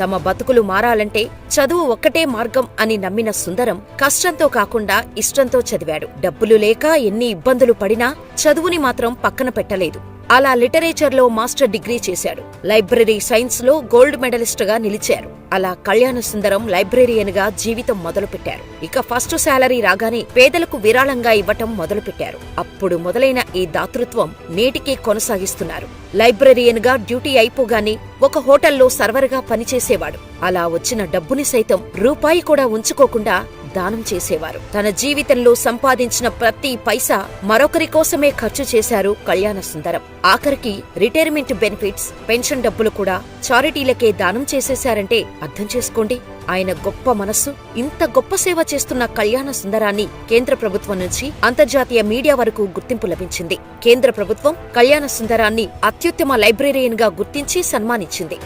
తమ బతుకులు మారాలంటే చదువు ఒక్కటే మార్గం అని నమ్మిన సుందరం కష్టంతో కాకుండా ఇష్టంతో చదివాడు. డబ్బులు లేక ఎన్ని ఇబ్బందులు పడినా చదువుని మాత్రం పక్కన పెట్టలేదు. అలా లిటరేచర్లో మాస్టర్ డిగ్రీ చేశాడు. లైబ్రరీ సైన్స్లో గోల్డ్ మెడలిస్టుగా నిలిచారు. అలా కళ్యాణ సుందరం లైబ్రేరియన్గా జీవితం మొదలుపెట్టారు. ఇక ఫస్ట్ శాలరీ రాగానే పేదలకు విరాళంగా ఇవ్వటం మొదలుపెట్టారు. అప్పుడు మొదలైన ఈ దాతృత్వం నేటికీ కొనసాగిస్తున్నారు. లైబ్రేరియన్గా డ్యూటీ అయిపోగానే ఒక హోటల్లో సర్వర్గా పనిచేసేవాడు. అలా వచ్చిన డబ్బుని సైతం రూపాయి కూడా ఉంచుకోకుండా దానం చేసేవారు. తన జీవితంలో సంపాదించిన ప్రతి పైసా మరొకరి కోసమే ఖర్చు చేశారు కళ్యాణ సుందరం. ఆఖరికి రిటైర్మెంట్ బెనిఫిట్స్ పెన్షన్ డబ్బులు కూడా చారిటీలకే దానం చేసేశారంటే అర్థం చేసుకోండి. ఆయన గొప్ప మనస్సు ఇంత గొప్ప సేవ చేస్తున్న కళ్యాణ సుందరాన్ని కేంద్ర ప్రభుత్వం నుంచి అంతర్జాతీయ మీడియా వరకు గుర్తింపు లభించింది. కేంద్ర ప్రభుత్వం కళ్యాణ సుందరాన్ని అత్యుత్తమ లైబ్రేరియన్గా గుర్తించి సన్మానించింది.